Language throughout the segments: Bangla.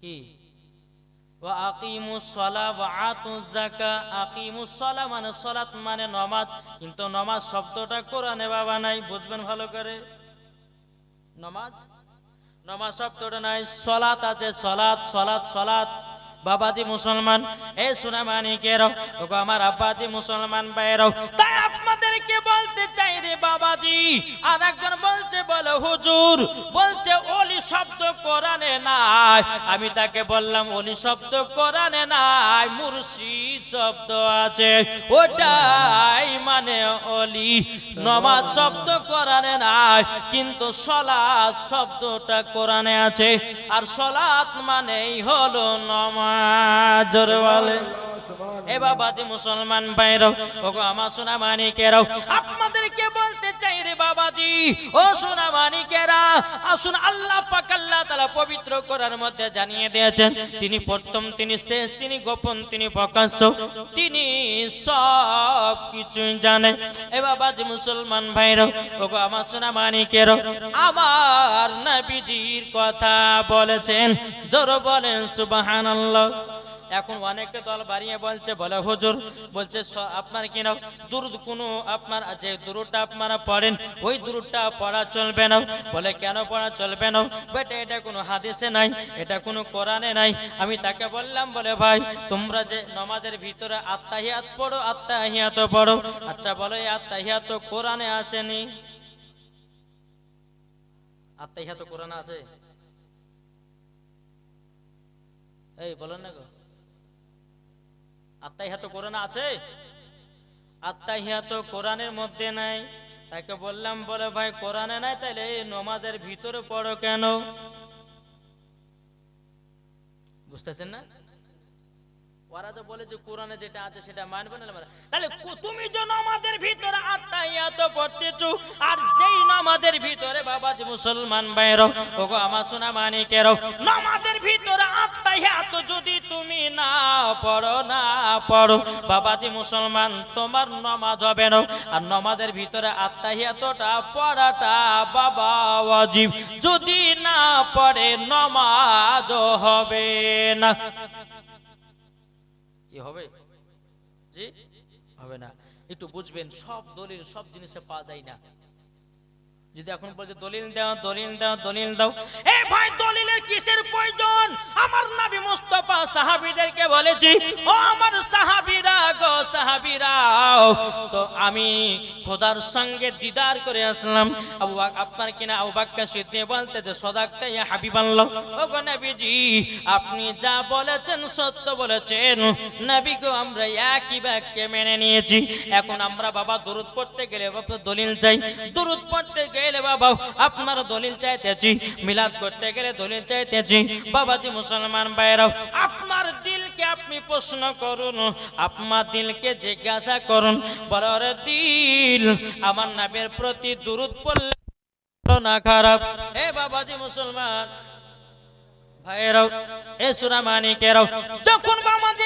কি? মানে সালাত মানে নমাজ। কিন্তু নমাজ শব্দটা কোরআনে বাবা নাই, বুঝবেন ভালো করে। নমাজ? নমাজ শব্দটা নাই, সলাত আছে, সলাত সলাত সলাত। বাবাজি মুসলমান, এ সুনামানিকেরাও ওগো আমার আব্বাজি মুসলমান ভাইয়েরাও তাই বাবাজি, আর একজন বলছে, বলে হুজুর, বলছে ওলি শব্দ কোরআনে নাই। আমি তাকে বললাম, অলি শব্দ কোরআনে নাই, মুর্শিদ শব্দ আছে। ওটাই মানে অলি। নমাজ শব্দ কোরআনে নাই, কিন্তু সলাৎ শব্দটা কোরআনে আছে। আর সলাৎ মানেই হলো নমাজ বলে এ বাবাজি, মুসলমান ভাইরাও ওগো আমার সোনা মানিকেরাও, আপনাদেরকে রে বাবাজি, ও সোনা মানিকেরা, আসুন আল্লাহ পাক আল্লাহ তাআলা পবিত্র কোরআন মধ্যে জানিয়ে দিয়েছেন, তিনি প্রথম, তিনি শেষ, তিনি গোপন, তিনি প্রকাশ্য, তিনি সব কিছুই জানে এ বাবাজি মুসলমান ভাইরাও ওগো আমার সোনা মানিকেরাও আমার নবীজির কথা বলেছেন, জোর বলেন সুবহানাল্লাহ। এখন অনেকে দল বাড়িয়ে বলছে, বলে, হুজুর, বলছে আপনার কিনা দুরুদ কোনো আপনার, যে দুরুদটা আপনারা পড়েন, ওই দুরুদটা পড়া চলবে না। বলে, কেন পড়া চলবে না? বেটা, এটা কোনো হাদিসে নাই, এটা কোনো কোরআনে নাই। আমি তাকে বললাম, বলে, ভাই, তোমরা যে নমাজের ভিতরে আত্মাহিয়াত পড়ো আত্মাহিয়াত পড়ো। আচ্ছা বলো, এই আত্মাহিয়াত কোরআনে আসেনি? আত্মাহিয়াত কোরআনে আছে। এই, বলেন না গো। আত্মাহিয়াত কোরআন আছে? আত্মাহিয়াত কোরআনের মধ্যে নাই। তাকে বললাম, বলে ভাই, কোরআনে নাই তাহলে এই নমাজের ভিতরে পড়ো কেন? বুঝতেছেন না? ওরা তো বলে যে কোরআনে যেটা আছে সেটা মানবে না তাহলে তুমি যে নামাজের ভিতরে আত্মাহিয়াত পড়তেছো, আর যেই নামাজের ভিতরে বাবাজি মুসলমান ভাইরো ওগো আমার সোনা মানিকেরো নামাজের ভিতরে আত্মাহিয়াত যদি তুমি না পড়ো না পড়ো। বাবাজি মুসলমান, তোমার নামাজ হবে না। আর নামাজের ভিতরে আত্মাহিয়াতটা পড়াটা বাবা ওয়াজিব। যদি না পড়ে, নমাজ হবে না। কি হবে? জি? হবে না। একটু বুঝবেন, সব দলিল, সব জিনিসে পাওয়া যায় না। যদি এখন বলছে দলিল দাও দলিল দাও দলিল দাও, এ ভাই দলিলের কিসের প্রয়োজন? আমার নবী মুস্তাফা সাহাবীদেরকে বলেছি, ও আমার সাহাবীরা গো সাহাবীরা, তো আমি খোদার সঙ্গে দিদার করে আসলাম। আবু আপনার কিনা আবু বাক্কা সিদ্ধি বলতে যে সদাকটা ইয়া হাবিবাল্লাহ। ও গো নবীজি, আপনি যা বলেছেন, সত্য বলেছেন। নবী গো, আমরা একই বাক্যে মেনে নিয়েছি। এখন আমরা বাবা দরুদ পড়তে গেলে বাবা দলিল চাই। দরুদ পড়তে গেলে বাবা আপনার দলিল চাইতেছি। মিলাদ করতে গেলে দলিল চাইতেছি। বাবাজি মুসলমান ভাইরাও আপনার দিলকে আপনি প্রশ্ন করুন, আপনার দিলকে জিজ্ঞাসা করুন বড় দিল, আমার নামের প্রতি দরুদ পড়লে না খারাপ। হে বাবাজি মুসলমান ভাইরাও এ সুরামানিকেরাও যখন বাবাজি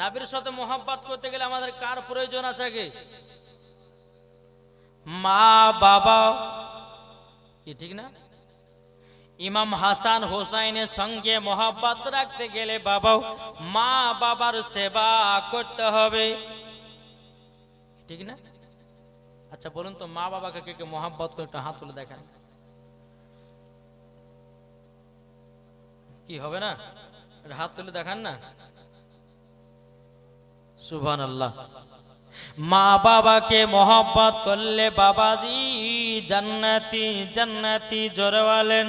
নাবির সাথে মোহাব্বত করতে গেলে আমাদের কার প্রয়োজন আছে কি মা, বাবা। কি ঠিক না? ইমাম হাসান হোসাইনের সঙ্গে মোহাব্বত রাখতে গেলে বাবাও মা, বাবার সেবা করতে হবে। ঠিক না? আচ্ছা বলুন তো, মা, বাবাকে কে কে মোহাব্বত করে একটু হাত তুলে দেখেন। কি হবে না? হাত তুলে দেখান না? সুভান আল্লাহ মা বাবাকে মোহব্বত করলে বাবাজি জান্নাতি জান্নাতি জোরে বলেন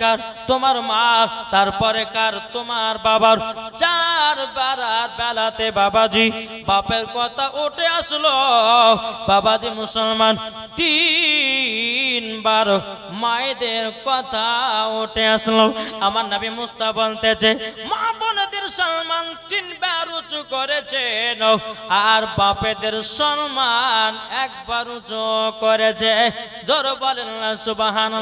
কার তোমার মা, তারপরে কার তোমার বাবার? চার বারার বেলাতে বাবাজি, বাপের কথা উঠে আসলো। বাবাজি মুসলমান, তিনবার মায়েদের কথা উঠে আসলো। আমার নবী মুস্তা বলতেছে, মা সম্মান তিনবার উঁচু করেছেন। আর বাপেদের সম্মান একবার উঁচু করেছে। জোর বলেন সুবাহান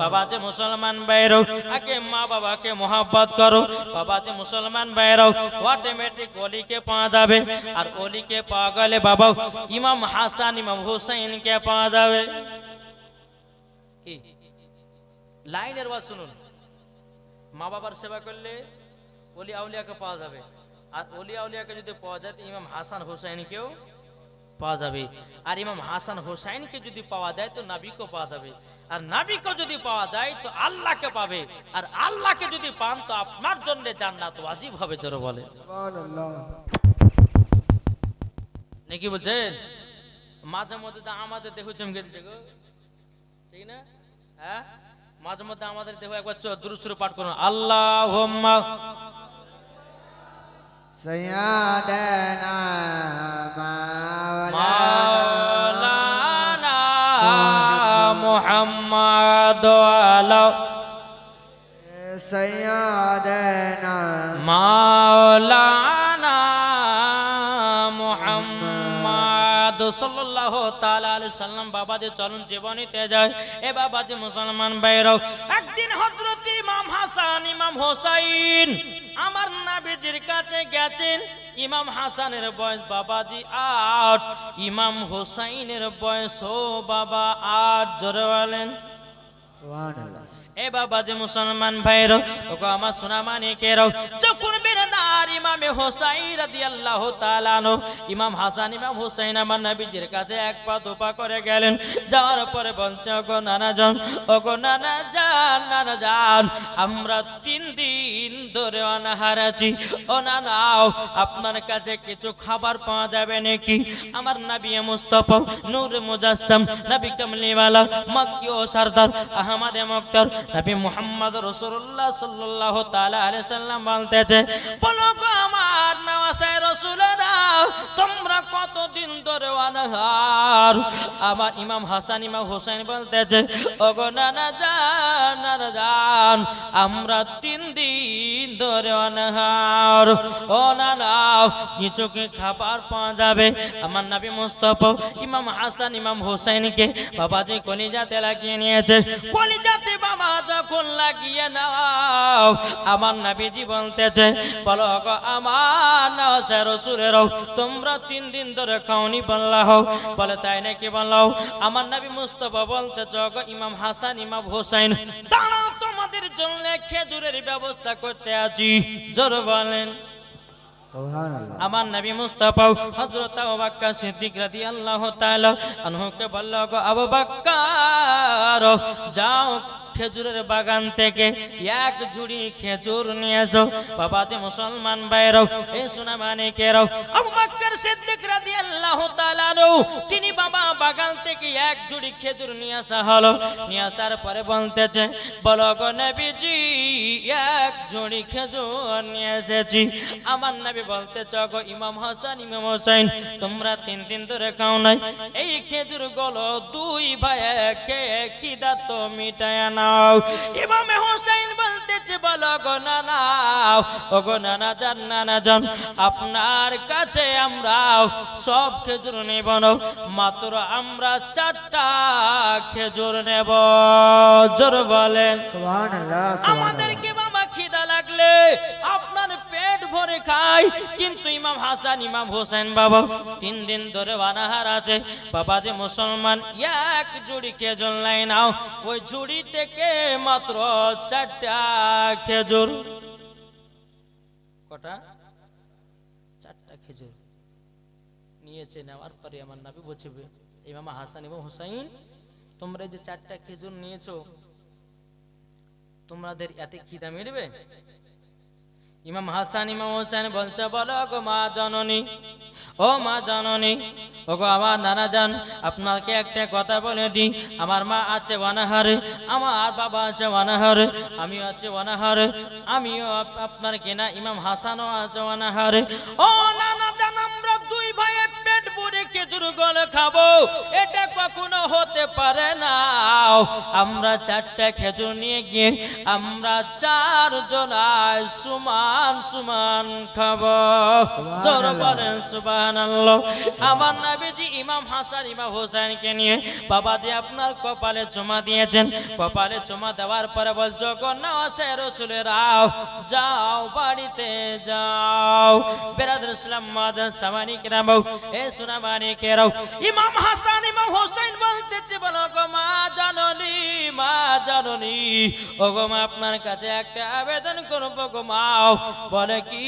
বাবা, যে মুসলমান বাইরও আগে মা বাবাকে মোহাব্বত করো। বাবা, যে মুসলমান বাইরও অটোমেটিক অলিকে পাওয়া যাবে। আর অলিকে পাওয়া গেলে বাবা, ইমাম হাসান, ইমাম হুসাইনকে পাওয়া যাবে। লাইনের ওয়াজ শুনুন। মা বাবার সেবা করলে অলি আউলিয়াকে পাওয়া যাবে। আর অলি আউলিয়াকে যদি পাওয়া যায় তো ইমাম হাসান হোসাইনকেও পাওয়া যাবে। আর ইমাম হাসান হোসাইনকে যদি পাওয়া যায় তো নাবিকেও পাওয়া যাবে। আর নাবিকেও যদি পাওয়া যায় তো আল্লাহকে পাবে। আর আল্লাহকে যদি পান তো আপনার জন্য জান্নাত ওয়াজিব হবে জোরে বলে নাকি বলছেন? মাঝে মধ্যে তো আমাদের দেখো চমকে দিচ্ছে গো। ঠিক না? হ্যাঁ? মাঝে মধ্যে আমাদের দেখো একবার দুরুস্তুর পাঠ করুন। আল্লাহ سيادنا مولانا মাওলানা মুহাম্মদ আলা سيادنا মাওলানা মুহাম্মদ সাল্লাল্লাহু তাআলা আলাইহি সাল্লাম বাবাজি চলুন জীবনীতে যায় এ বাবাজি মুসলমান ভাইরাও একদিন হযরত ইমাম হাসান ইমাম হোসাইন আমার নবীজির কাছে গেছেন ইমাম হাসানের বয়স বাবাজি আট ইমাম হোসাইনের বয়স ও বাবা আট জোরে বলেন। এ বাবাজি মুসলমান ভাইরও ওকে আমার সোনা মানিকেরও যখন ইমামে হোসাই রাদিয়াল্লাহু তাআলা আনহু, ইমাম হাসান, ইমাম হোসাইন আমার নবীজির কাছে এক পা দুপা করে গেলেন। যাওয়ার পরে বলছে, ওগো নানা যান ওগো নানা যান নানা যান আমরা তিন দিন ধরে অনাহার আছি। ও নানাও আপনার কাছে কিছু খাবার পাওয়া যাবে নাকি? আমার নবী মুস্তফা, নূর মুজাসসাম নবী কামলিওয়ালা, মক্কি ও সরদার, আহমদ মুক্তার, নবী মুহাম্মদ রাসূলুল্লাহ সাল্লাল্লাহু তাআলা আলাইহি সাল্লাম বলতেছে, বলো গো আমার নামাজের রসুলরা তোমরা কতদিন ধরে অনহার? আমার ইমাম হাসান, ইমাম হোসেন বলতেছে, ওগো নানা জান, আমরা তিন ধরে অনাহার ও নানা কিছু কি খাবার পাওয়া যাবে। আমার নবী মুস্তফা, ইমাম হাসান, ইমাম হোসেনকে বাবাজি কলিজাতে লাগিয়ে নিয়েছে। কলিজাতে বাবা যখন লাগিয়ে নাও, আমার নবীজি বলতেছে, বলো আমার নাসে রসুলের তোমরা তিন দিন ধরে খাওনি বললা হও। বলে, তাই নাকি বললাও? আমার নবী মুস্তফা বলতেছে, গো ইমাম হাসান, ইমাম হোসেন দাঁড়াও আমাদের জন্য খেজুরের ব্যবস্থা করতে আছি। জোর বলেন। আমার নবী মুস্তাফা হযরত আবু বকর সিদ্দিক রাদিয়াল্লাহু তাআলা আনহুকে বলল গো আবু বকর যাও খেজুরের বাগান থেকে এক ঝুড়ি খেজুর নিয়ে এসো। বাবাতে মুসলমান ভাইরাও এই সোনা মানিকেরাও, আবু বকর সিদ্দিক রাদিয়াল্লাহু তিনি বাবা বাগান থেকে এক ঝুড়ি খেজুর নিয়ে আসা হলো। নিয়ে আসার পরে বলতেছে, বলো গো নবীজি, এক ঝুড়ি খেজুর নিয়ে এসেছি। আমার নবী বলতে গো ইমাম হাসান, ইমাম হোসেন তোমরা তিন দিন ধরে খাও নাই। এই খেজুরগুলো দুই ভাই কে খিদা তো মিটায় নাও। ইমামে হোসেন বলতেছে বলো গো নানা ও গো নানা জান নানা জান আপনার কাছে আমরা সব খেজুর নেব মাত্র আমরা চারটা খেজুর নেব। জোর বলেন। আমাদের কি বাবা খিদা লাগলে ভরে খায় কিন্তু ইমাম হাসান, ইমাম হোসেন বাবা, তিন দিন ধরে অনাহার আছে। বাবা যে মুসলমান, এক জুড়ি খেজুর লাই নাও। ওই ঝুড়ি থেকে মাত্র চারটা খেজুর। কটা? চারটা খেজুর। নিয়েছে, নেওয়ার পরে আমার নাবি বলছে, ইমাম হাসান এবং হুসাইন, তোমরা যে চারটা খেজুর নিয়েছো, তোমাদের এতে খিদা মিটবে? ইমাম হাসান, ইমাম হোসেন বলছে, বলো গো মা জননী, ও মা জননী ও গো আমার নানা যান আপনাকে একটা কথা বলে দিই আমার মা আছে অনাহারে, আমার বাবা আছে অনাহারে, আমিও আছে অনাহারে, আমিও আপ- আপনার কেনা ইমাম হাসানও আছে অনাহারে। ও নানা যান আমরা দুই ভাইয়ে পেট ভরে খেজুর গলে খাব এটা কখনো হতে পারে না। আমরা চারটা খেজুর নিয়ে গিয়ে আমরা চার জনায় সুমান সুমান খাব। জোর বলেন সুবান আমার নাবিজি ইমাম হাসান ইমাম হোসেনকে নিয়ে বাবাজি আপনার কপালে চুমা দিয়েছেন। কপালে চুমা দেওয়ার পরে সে রসুলেরাও যাও বাড়িতে যাও। বেরাদুল ইসলাম মাদান সামানি কেরামাও এ সুনামানি কেরাও। ইমাম হাসান, ইমাম হোসেন বলতেছে, বলো গো মা জাননি মা জাননি। ও গো মা, আপনার কাছে একটা আবেদন করব গো মাও বলে কি,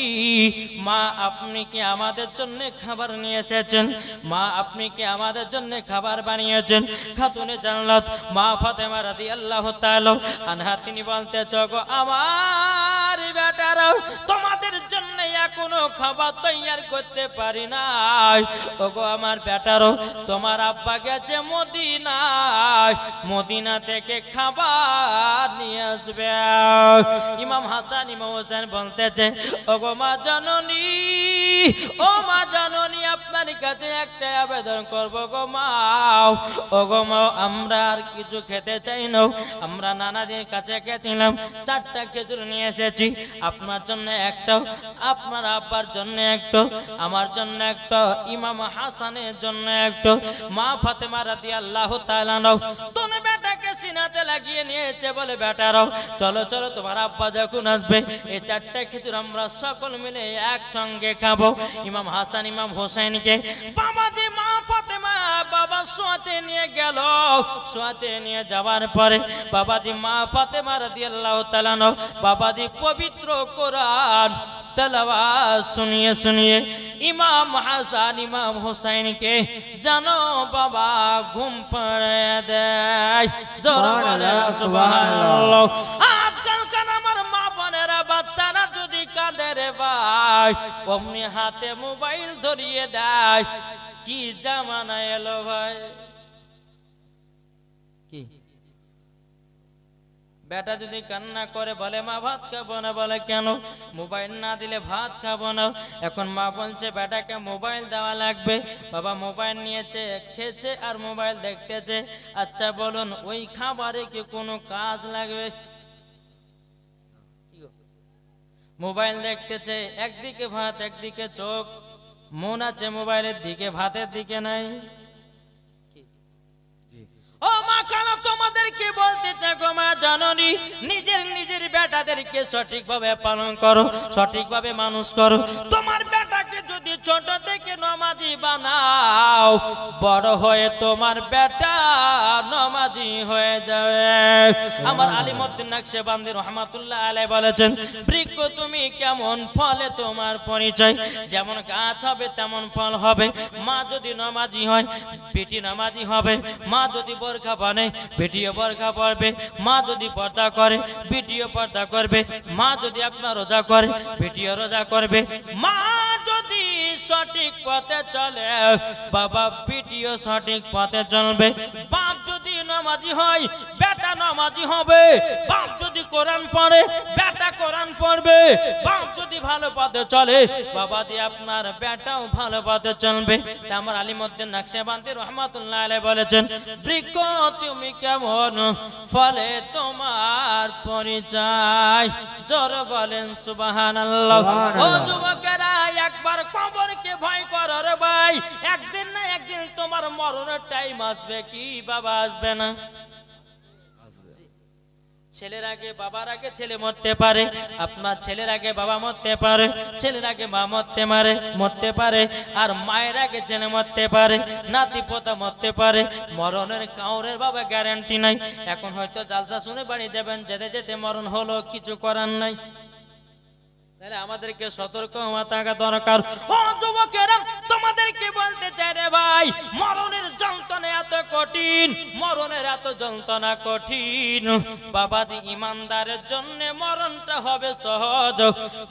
মা, আপনি কি আমাদের জন্য খাবার নিয়ে এসেছেন? মা, আপনি কি আমাদের জন্য খাবার বানিয়েছেন? খাতুনে জানলাত মা ফাতেমা আল্লাহ তাআলা আনহা, তিনি বলতেছ গো আমার বেটারাও তোমাদের জন্য এখনও খাবার তৈয়ার করতে পারি নাই। ওগো আমার বেটারও তোমার আব্বা গেছে মদিনায়। মদিনা থেকে খাবার নিয়ে আসবে। ইমাম হাসান, ইমাম হোসেন বলতেছে, ওগো মা জননী, ও মা জননী, আপনার কাছে একটা আবেদন করব গো মাও ও গো মাও আমরা আর কিছু খেতে চাই না। আমরা নানাদের কাছে গেছিলাম, চারটা খেজুর নিয়ে এসেছি। আপনার জন্য একটা আপনার আব্বার জন্য একটা, আমার জন্য একটা, ইমাম হাসানের জন্য একটা। মা ফাতেমা রাদি আল্লাহ নাও বেটাকে সিনাতে লাগিয়ে নিয়েছে বলে চলো চলো, তোমার আব্বা যখন আসবে, এই চারটা আমরা সকল মিলে একসঙ্গে খাব। ইমাম হাসান, ইমাম হোসেনকে মা ফাতেমা, বাবা সোয়াতে নিয়ে গেল। সোয়াতে নিয়ে যাওয়ার পরে, বাবাজি, মা ফাতেমা তাআলা নাও বাবাজি পবিত্র কোরআন শুনিয়ে ইমাম হাসান ইমাম হোসেনকে জানো বাবা ঘুম পড়ে দেয়। জোর বলে সুবহানাল্লাহ। আজকালকার আমার মা বোনেরা বাচ্চারা যদি কাঁদে রে ভাই অমনি হাতে মোবাইল ধরিয়ে দেয়। কি জামানা এলো ভাই? কি? বেটা যদি কান্না করে বলে, মা, ভাত খাব না? বলে, কেন? মোবাইল না দিলে ভাত খাব না। এখন মা বলছে, বেটাকে মোবাইল দেওয়া লাগবে। বাবা মোবাইল নিয়েছে, খেয়েছে আর মোবাইল দেখতেছে। আচ্ছা বলুন, ওই খাবারে কি কোনো কাজ লাগবে? মোবাইল দেখতেছে, একদিকে ভাত, একদিকে চোখ। মন আছে মোবাইলের দিকে, ভাতের দিকে নাই। কেন তোমাদেরকে বলতে চাকো মা জননী? নিজের নিজের বেটাদেরকে সঠিকভাবে পালন করো, সঠিকভাবে মানুষ করো। তোমার ছোট থেকে নমাজি বানাও বড় হয়ে তোমার বেটা নমাজি হয়ে যাবে। আমার আলিমুদ্দিন নকশে বান্দি রহমাতুল্লাহ আলাই বলেছেন বৃক্ষ তুমি কেমন ফলে তোমার পরিচয়? যেমন গাছ হবে তেমন ফল হবে। মা যদি নমাজি হয় বেটি নামাজি হবে। মা যদি বোরখা বানে বেটিও বোরখা পড়বে মা যদি পর্দা করে বেটিও পর্দা করবে। মা যদি আপনার রোজা করে বেটিও রোজা করবে। মা সঠিক পথে চলে বাবা পিটিও সঠিক পথে চলবে। নামাজি হয় বেটা নামাজি হবে। বাপ যদি কোরআন পড়ে বেটা কোরআন পড়বে। বাপ যদি ভালো পথে চলে বাবা দিয়ে আপনার বেটাও ভালো পথে চলবে। তা আমার আলিমুদ্দিন নকশবন্দি রহমাতুল্লাহ আলাইহি বলেছেন বৃক্ষ তুমি কেমন? ফলে তোমার পরিচয়। জোর বলেন সুবহানাল্লাহ। ও। যুবকেরা একবার কবরকে ভয় করো রে ভাই। একদিন না একদিন তোমার মরণের টাইম আসবে কি বাবা আসবে না? ছেলের আগে বাবার আগে ছেলে মরতে পারে, আপনার ছেলের আগে বাবা মরতে পারে, ছেলের আগে মা মরতে মারে, মরতে পারে, আর মায়ের আগে ছেলে মরতে পারে, নাতি পোতা মরতে পারে, মরণের কাউরের বাবা গ্যারান্টি নাই। এখন হয়তো জালসা শুনে বাড়ি যাবেন, যেতে যেতে মরণ হলো, কিছু করার নাই। তাহলে আমাদেরকে সতর্ক হওয়া থাকা দরকার। ও যুবকেরা তোমাদেরকে বলতে চাই রে ভাই, মরণের যন্ত্রণা এত কঠিন, মরণের এত যন্ত্রণা কঠিন। বাবাজি ইমানদারের জন্য মরণটা হবে সহজ,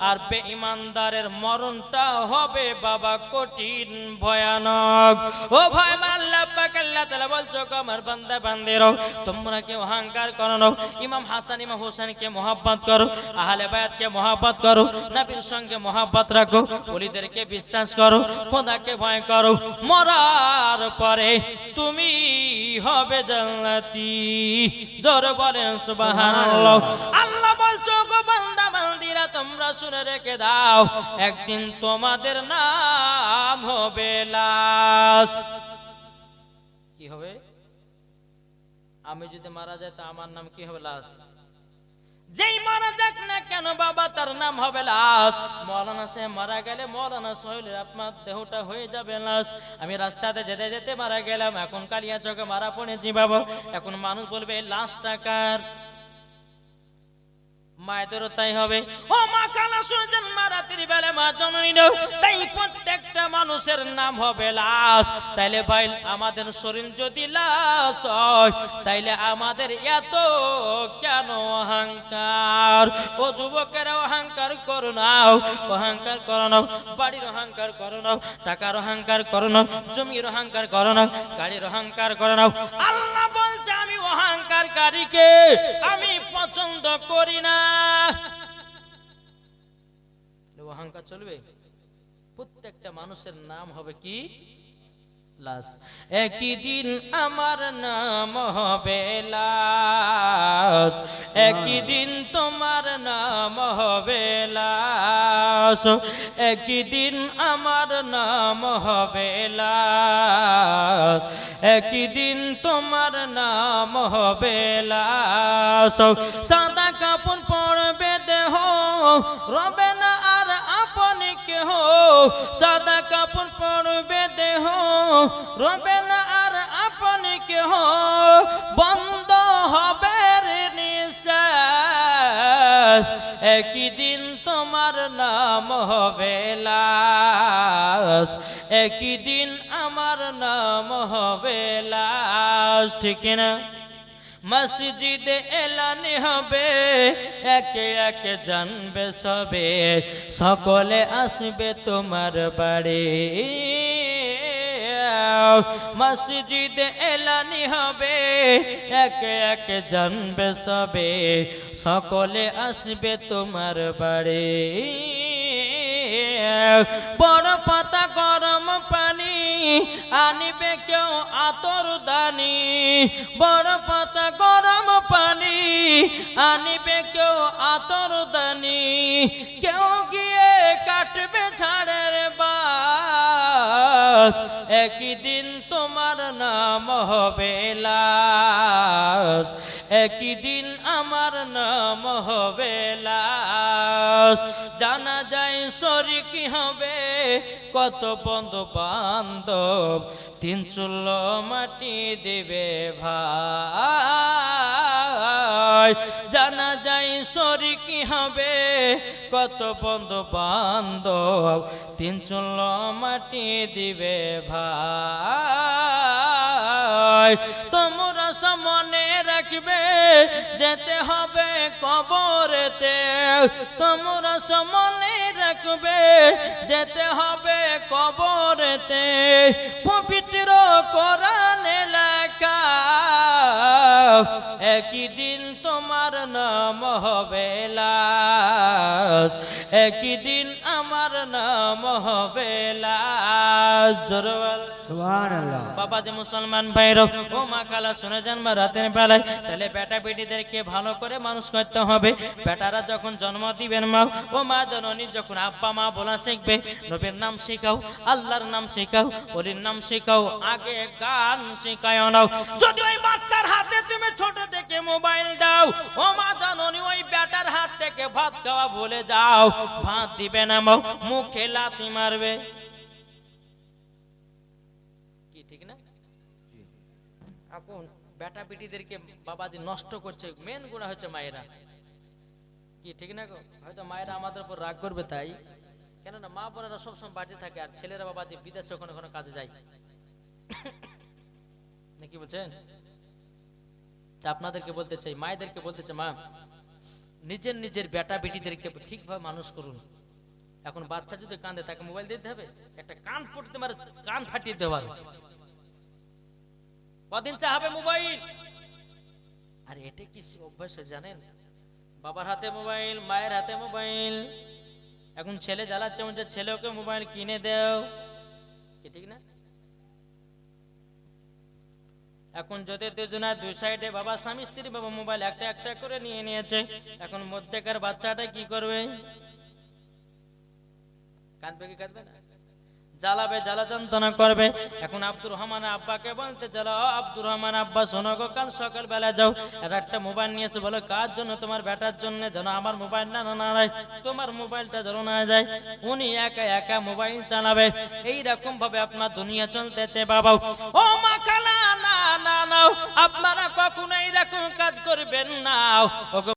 আর বে ইমানদারের মরণটা হবে বাবা কঠিন, ভয়ানক। ও ভয় আল্লাহ পাক, আল্লাহ তাআলা বলছো, আমার বান্দা, বান্দিরও, তোমরা কেউ অহংকার করো ইমাম হাসান, ইমাম হোসেনকে মোহাব্বত করো, আহলে বায়াতকে মোহাব্বত করো। নবীর সঙ্গে মোহাব্বত রাখো ওলিদেরকে বিশ্বাস করো, খোদাকে ভয় করো। মরার পরে তুমি হবে জান্নাতি। জোর বলেন সুবহানাল্লাহ। আল্লাহ বলছো, গো বান্দা, বান্দিরা, তোমরা শুনে রেখে দাও, একদিন তোমাদের নাম হবে লাশ। কি হবে? আমি যদি মারা যাই, তো আমার নাম কি হবে? লাশ। যেই বাবা, তার নাম হবে লাশ। মৌলানা সে মারা গেলে মৌলানা সোহেলের আপনার দেহটা হয়ে যাবে লাশ। আমি রাস্তাতে যেতে যেতে মারা গেলাম, এখন কালিয়া চোখে মারা পড়েছি বাবা। এখন মানুষ বলবে লাশ টাকার মায়েদেরও তাই হবে। ও মা কালা শুনছেন মা রাত্রি বেলা মা জননী তাই প্রত্যেকটা মানুষের নাম হবে লাশ। তাইলে ভাই, আমাদের শরীর যদি লাশ হয়, তাইলে আমাদের এত কেন অহংকার? ও যুবকেরা অহংকার করো নাও, অহংকার করো নাও, বাড়ির অহংকার করো নাও, টাকার অহংকার করো নাও, জমির অহংকার করো নাও, গাড়ির অহংকার করো নাও। আল্লাহ অহংকারকারীকে আমি পছন্দ করি না। অহংকার চলবে? প্রত্যেকটা মানুষের নাম হবে কি? লাশ একই দিন আমার নাম হবে লাশ। একই দিন তোমার নাম হবে লাশ। একই দিন আমার নাম হবে লাশ। একই দিন তোমার নাম হবে লাশ। সাদা কাপড় পড়বে দেহ, রবে না আর আপন কেহ। সাদা কাপড় রবে আর আপন কেহ বন্ধ হবে নিঃশ্বাস। একই দিন তোমার নাম হবে লাশ। একই দিন আমার নাম হবে লাশ। ঠিক না? মসজিদে এলানি হবে, একে একে জানবে সবে। সকলে আসবে তোমার বাড়ি। মসজিদে এলানি হবে, একে একে জানবে সবে, সকলে আসবে তোমার বাড়ি। বড় পাতা গরম পানি আনিবে কেউ আতর দানি, বড় পাতা গরম পানি আনিবে কেউ আতর দানি, কেউ গিয়ে কাটবে ছাড়ের বাস একই দিন তোমার নাম হবে লাশ একই দিন আমার নাম হবে লাশ জানা যায় সরি কি হবে কত বন্ধু বান্ধব, তিন চুল্ল মাটি দেবে ভাই। জানা যায় সরি কি হবে কত বন্ধু বান্ধব, তিন চুল্ল মাটি দিবে ভাই। তোমরা সামনে রাখবে, যেতে হবে কবরেতে। তোমরা সামনে রাখবে, যেতে হবে কবরেতে। পবিত্র কোরআন লেখা, একই দিন নাম হবে একই দিন আমার নাম হবে লাশ। জোরওয়াল বাবা যে মুসলমান ভাইরও ও মা কালা শুনে যান রাতের বেলায়, তাহলে বেটা বেটিদেরকে ভালো করে মানুষ করতে হবে। বেটারা যখন জন্ম দিবেন মা, ও মা জননী যখন আব্বা, মা বলা শিখবে, নবীর নাম শেখাও, আল্লাহর নাম শেখাও, ওলির নাম শেখাও, আগে গান শেখায় নাও। যদি ওই বাচ্চার হাতে তুমি ছোট থেকে মোবাইল দাও, ও মা জননী ওই বেটার হাত থেকে ভাত খাওয়া ভুলে যাও। ভাত দিবে না মুখে লাথি মারবে। এখন বেটা বেটিদেরকে বাবাজি নষ্ট করছে। মেন গুণা হচ্ছে মায়েরা। কি, ঠিক না হয়তো মায়েরা আমাদের উপর রাগ করবে তাই। কেননা মা বোনেরা সবসময় বাড়িতে থাকে আর ছেলেরা বাবাজি বিদেশে ওখানে ওখানে কাজে যায়। নাকি বলছেন? আপনাদেরকে বলতে চাই, মায়েদেরকে বলতে চাই, মা, নিজের নিজের বেটা বেটিদেরকে ঠিকভাবে মানুষ করুন। এখন বাচ্চা যদি কাঁদে, তাকে মোবাইল দিতে হবে? একটা কান পড়তে মারে, কান ফাটিয়ে দিতে পারো কদিন চাহাবে মোবাইল? আর, এটা কি অভ্যাস জানেন? বাবার হাতে মোবাইল, মায়ের হাতে মোবাইল। এখন ছেলে জ্বালাচ্ছে হচ্ছে ছেলেকে মোবাইল কিনে দেও। ঠিক না? এখন যদি দুজনা দুই সাইডে বাবা, স্বামী, স্ত্রী, বাবা মোবাইল একটা একটা করে নিয়ে নিয়েছে। এখন মধ্যেকার বাচ্চাটা কি করবে? কাঁদবে কি কাঁদবে না? জ্বালাবে, জ্বালা যন্ত্রণা করবে। এখন আব্দুর রহমান আব্বাকে বলতে চলো আব্দুর রহমান আব্বা, শোনো গো, কাল সকাল বেলা যাও। আর একটা মোবাইল নিয়ে এসে বলো, কার জন্য তোমার বেটার জন্য যেন আমার মোবাইল না না না যায়? তোমার মোবাইলটা যেন না যায়? উনি একা একা মোবাইল চালাবে। এই রকম ভাবে আপনার দুনিয়া চলতেছে বাবা ও মা খালা না না নাও আপনারা কখনো এইরকম কাজ করবেন না।